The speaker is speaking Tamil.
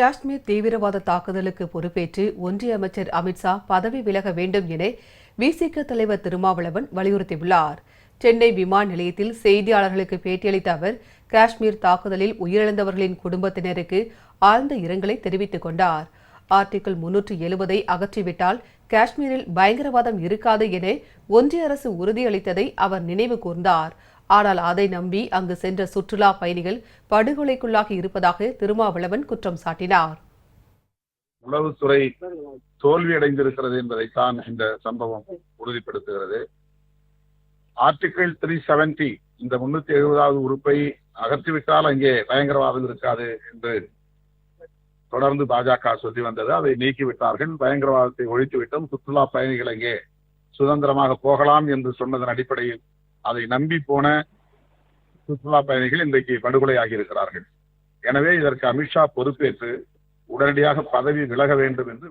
காஷ்மீர் தீவிரவாத தாக்குதலுக்கு பொறுப்பேற்று ஒன்றிய அமைச்சர் அமித்ஷா பதவி விலக வேண்டும் என விசிக தலைவர் திருமாவளவன் வலியுறுத்தியுள்ளார். சென்னை விமான நிலையத்தில் செய்தியாளர்களுக்கு பேட்டியளித்த அவர் காஷ்மீர் தாக்குதலில் உயிரிழந்தவர்களின் குடும்பத்தினருக்கு ஆழ்ந்த இரங்கலை தெரிவித்துக் கொண்டார். ஆர்டிகிள் முன்னூற்று எழுபதை அகற்றிவிட்டால் காஷ்மீரில் பயங்கரவாதம் இருக்காது என ஒன்றிய அரசு உறுதியளித்ததை அவர் நினைவு கூர்ந்தார். ஆனால் அதை நம்பி அங்கு சென்ற சுற்றுலா பயணிகள் படுகொலைக்குள்ளாகி இருப்பதாக திருமாவளவன் குற்றம் சாட்டினார். உளவுத்துறை தோல்வியடைந்திருக்கிறது என்பதைத்தான் இந்த சம்பவம் உறுதிப்படுத்துகிறது. ஆர்டிகிள் த்ரீ செவன்டி இந்த முன்னூத்தி எழுபதாவது உறுப்பை அகற்றிவிட்டால் அங்கே பயங்கரவாதம் இருக்காது என்று தொடர்ந்து பாஜக சொல்லி வந்தது. அதை நீக்கிவிட்டார்கள். பயங்கரவாதத்தை ஒழித்துவிட்டும். சுற்றுலா பயணிகள் அங்கே சுதந்திரமாக போகலாம் என்று சொன்னதன் அடிப்படையில் அதை நம்பி போன சுற்றுலா பயணிகள் இன்றைக்கு படுகொலையாகி இருக்கிறார்கள் எனவே இதற்கு அமித்ஷா பொறுப்பேற்று உடனடியாக பதவி விலக வேண்டும் என்று